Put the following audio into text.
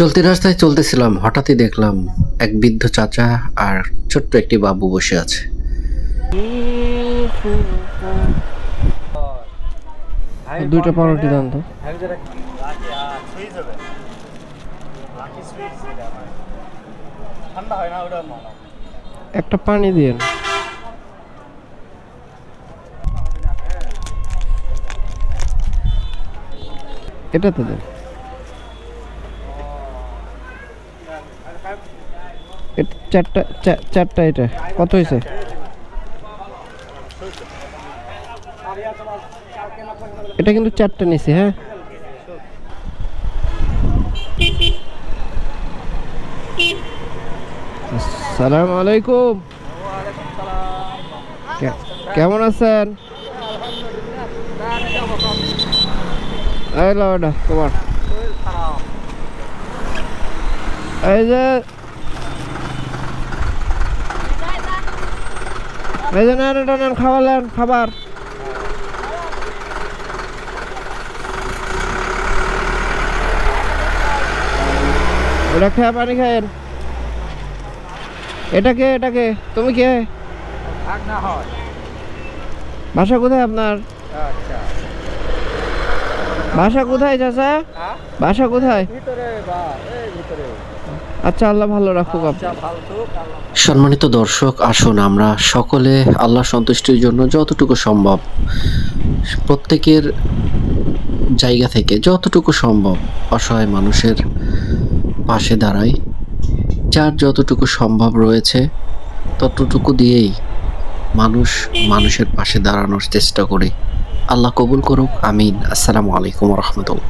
চলতি রাস্তায় চলতেছিলাম, হঠাৎই দেখলাম এক বৃদ্ধ চাচা আর ছোট্ট একটি বাবু বসে আছে। দুইটা পাউরুটি তো। একটা পানি দিয়ে এটা তো দেন। চারটা চারটা এটা। কত হয়েছে এটা কিন্তু চারটা নিছি হ্যাঁ? আসসালামু আলাইকুম। কেমন আছেন? এই এটা তোমার। এই যে যে নেন এটা নেন খাওয়ালেন খাবার। ওটা খেয়ে পানি খায়েন এটা কে এটা কে? তুমি কে? বাসা কোথায় আপনার? বাসা কোথায় চাচা? হ্যাঁ? বাসা কোথায়? ভিতরে। আচ্ছা আল্লাহ ভালো রাখুক সম্মানিত দর্শক, আসুন আমরা সকলে আল্লাহ সন্তুষ্টির জন্য যতটুকু সম্ভব, প্রত্যেকের জায়গা থেকে যতটুকু সম্ভব অসহায় মানুষের পাশে দাঁড়াই। যার যতটুকু সম্ভব রয়েছে, ততটুকু দিয়েই মানুষ মানুষের পাশে দাঁড়ানোর চেষ্টা করি। আল্লাহ কবুল করুক, আমিন। আসসালামু আলাইকুম রহমতুল্লাহ।